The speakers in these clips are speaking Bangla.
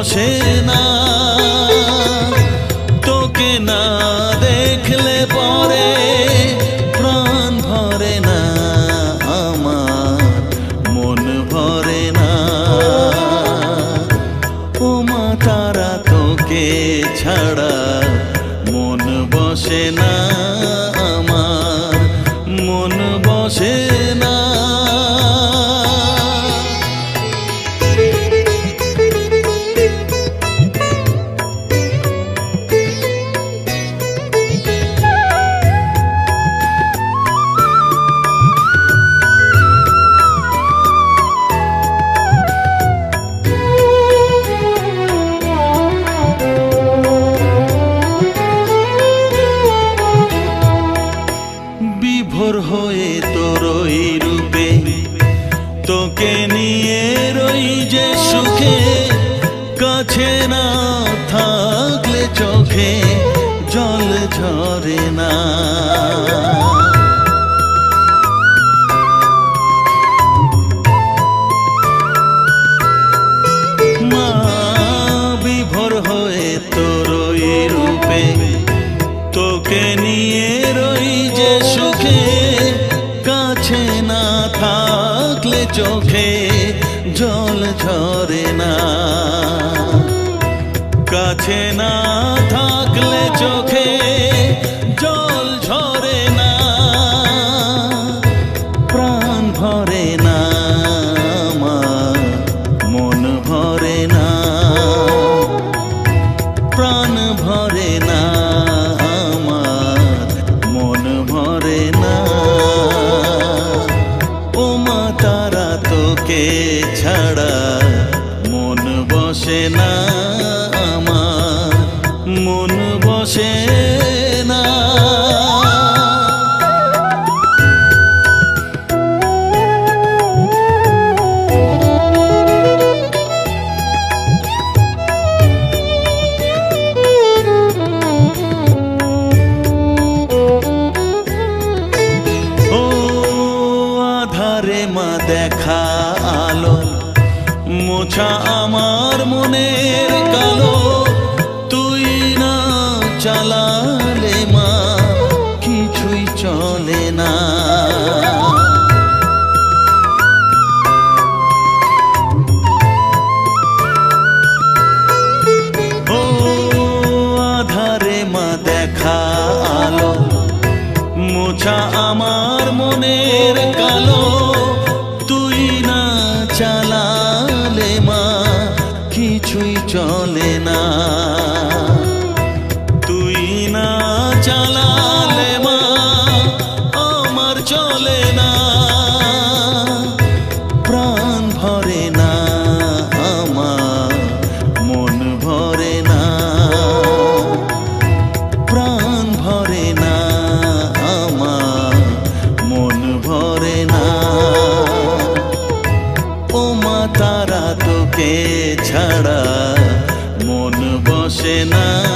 বসে না দেখা আলো মোছা senão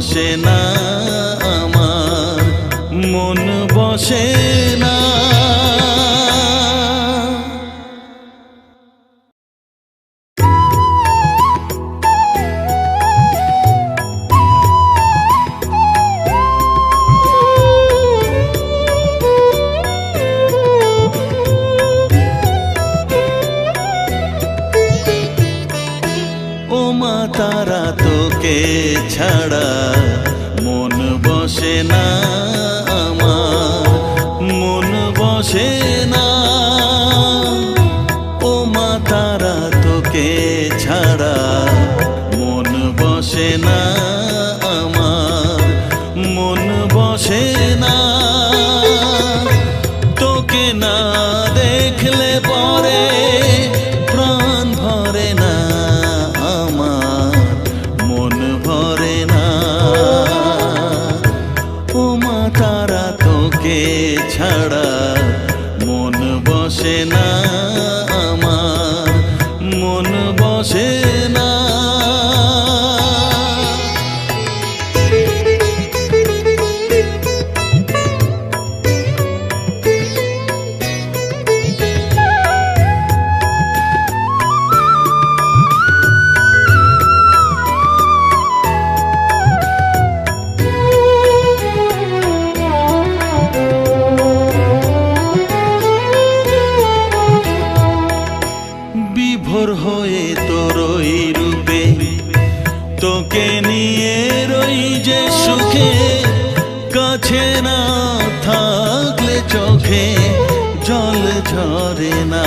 বসে না আমার মন বসে না। আসে না। সে কাছে না থাকলে চোখে জল ঝরে না।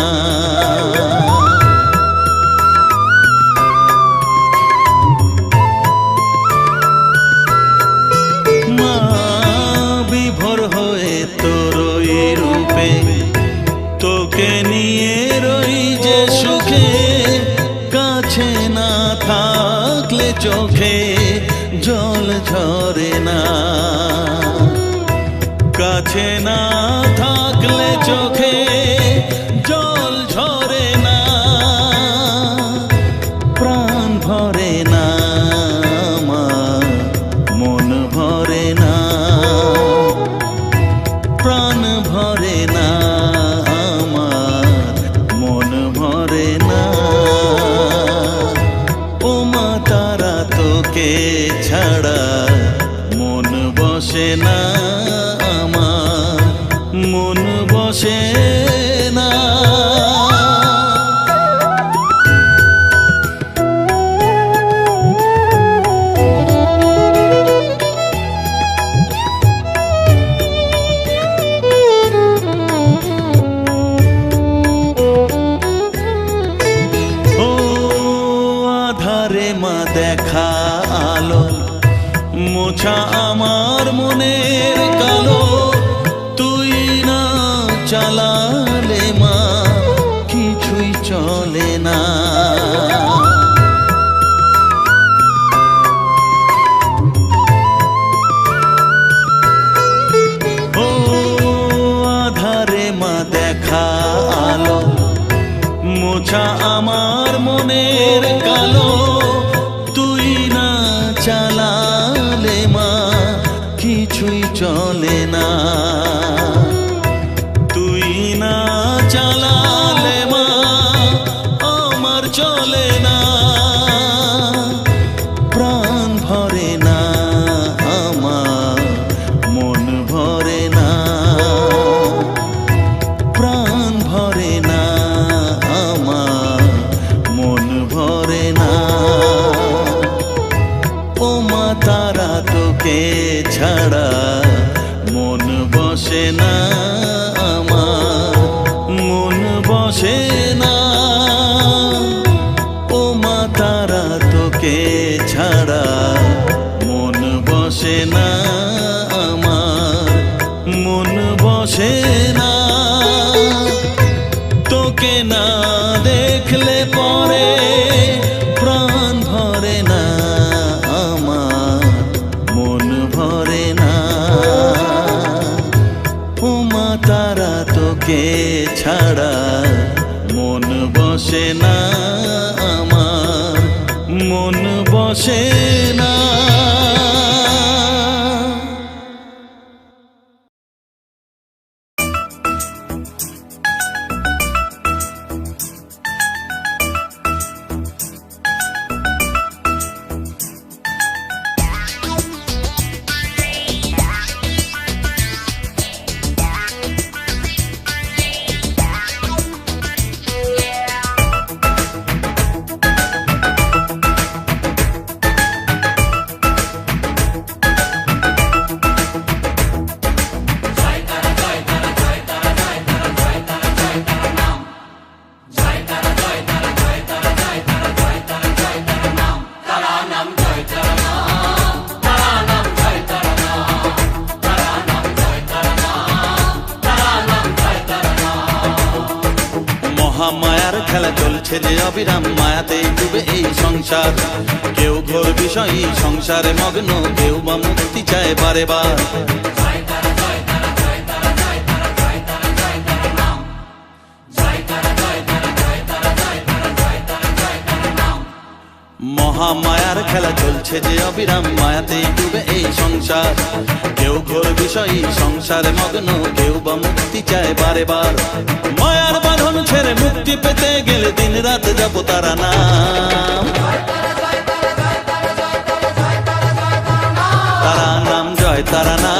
차 Change. চলছে যে অবিরাম মায়াতে ডুবে এই সংসার। কেউ ঘোর বিষয় সংসারে মগ্ন কেউ বা মুক্তি চায় বারে বার। মহামায়া খেলা চলছে যে অবিরাম মায়াতেই ডুবে এই সংসার। কেউ ঘোর বিষয়ী সংসারে মগ্ন, কেউ বা মুক্তি চায় বারে বার। মায়ার বাঁধন ছেড়ে মুক্তি পেতে গেলে দিন রাত যাব তারা নাম। তারা নাম জয়, তারা নাম।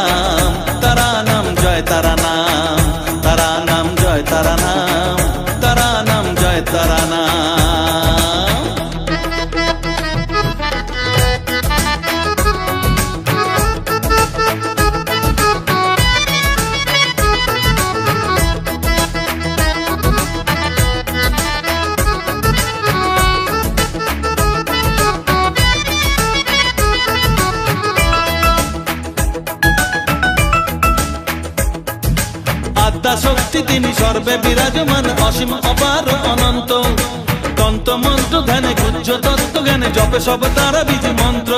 আত্মা শক্তি তিনি সর্বে বিরাজমান, অসীম, অপার, অনন্ত। তন্ত মন্ত্র, ধ্যানে গুজ্জ, তত্ত্ব জ্ঞানে জপে সব তারা বীজ মন্ত্র।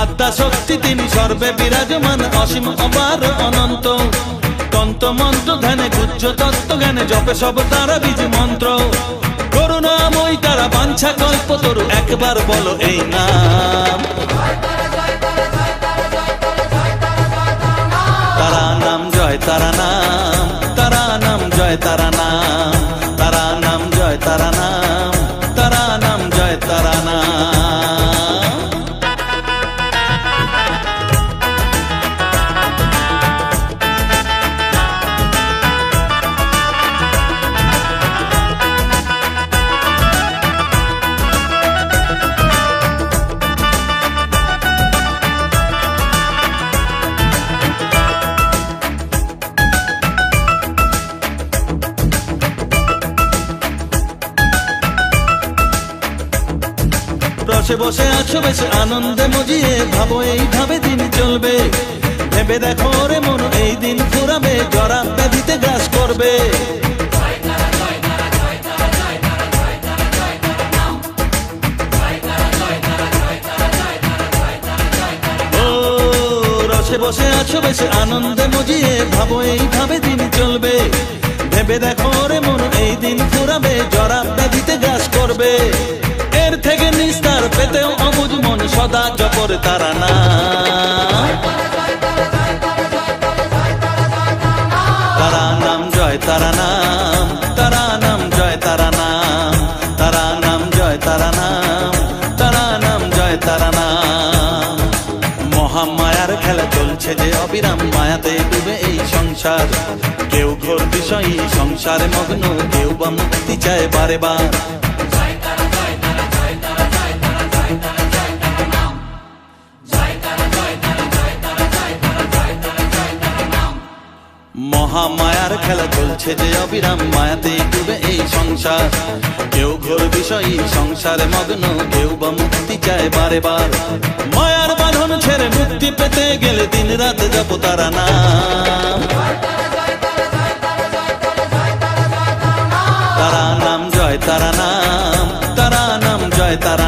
আত্মা শক্তি তিনি সর্বে বিরাজমান, অসীম, অপার, অনন্ত। তন্ত মন্ত্র, ধ্যানে গুজ্জ, তত্ত্ব জ্ঞানে জপে সব তারা বীজ মন্ত্র। করুণাময় তারা বাঞ্ছা কল্প তরু, একবার বলো এই নাম। তারা নাম জয়, তারা নাম তারা নাম জয়, তারা রসে বসে আছো বেশ আনন্দে মজিয়ে, ভাবো এইভাবে দিন চলবে। ভেবে দেখো রে মন, এই দিন ফুরাবে জরা ব্যাধিতে গ্রাস করবে। রসে বসে আছো বেশ আনন্দে মজিয়ে, ভাবো এইভাবে দিন চলবে। ভেবে দেখো রে মন, এই দিন ফুরাবে জরা ব্যাধিতে গ্রাস করবে। এর থেকে নিস্তার সদা জপর তারা না। তারা নাম জয়, তারা নাম তারা নাম জয়, তারা নাম তারা নাম জয়, তারা নাম তারা নাম জয়, তারা নাম। মহামায়ার খেলা চলছে যে অবিরাম মায়াতে ডুবে এই সংসার। কেউ ঘোর বিষয়ী সংসারে মগ্ন, কেউ বা মুক্তি চায় বারে বার। মহামায়ার খেলা চলছে যে অবিরাম মায়াতে ডুবে এই সংসার। কেউ ঘোর বিষয়ী সংসারে মগ্ন, কেউ বা মুক্তি চায় বারে বার। মায়ার বাঁধন ছেড়ে মুক্তি পেতে গেলে দিন রাত যাব তারা নাম তারা নাম জয়, তারা নাম তারা নাম জয়, তারা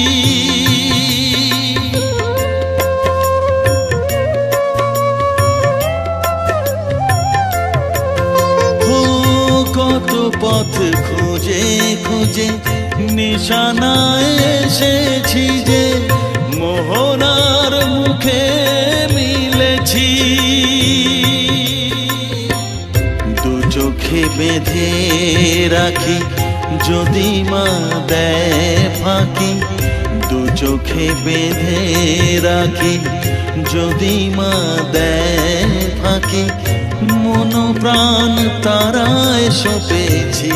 খুঁজে নিশানায় এসেছি যে মোহনার মুখে মিলেছি। দু চোখে বেঁধে রাখি যদি মা দেয় ফাঁকি। দু চোখে বেঁধে রাখি যদি মা দেয় ফাঁকি। মন প্রাণ তারায় সপেছি।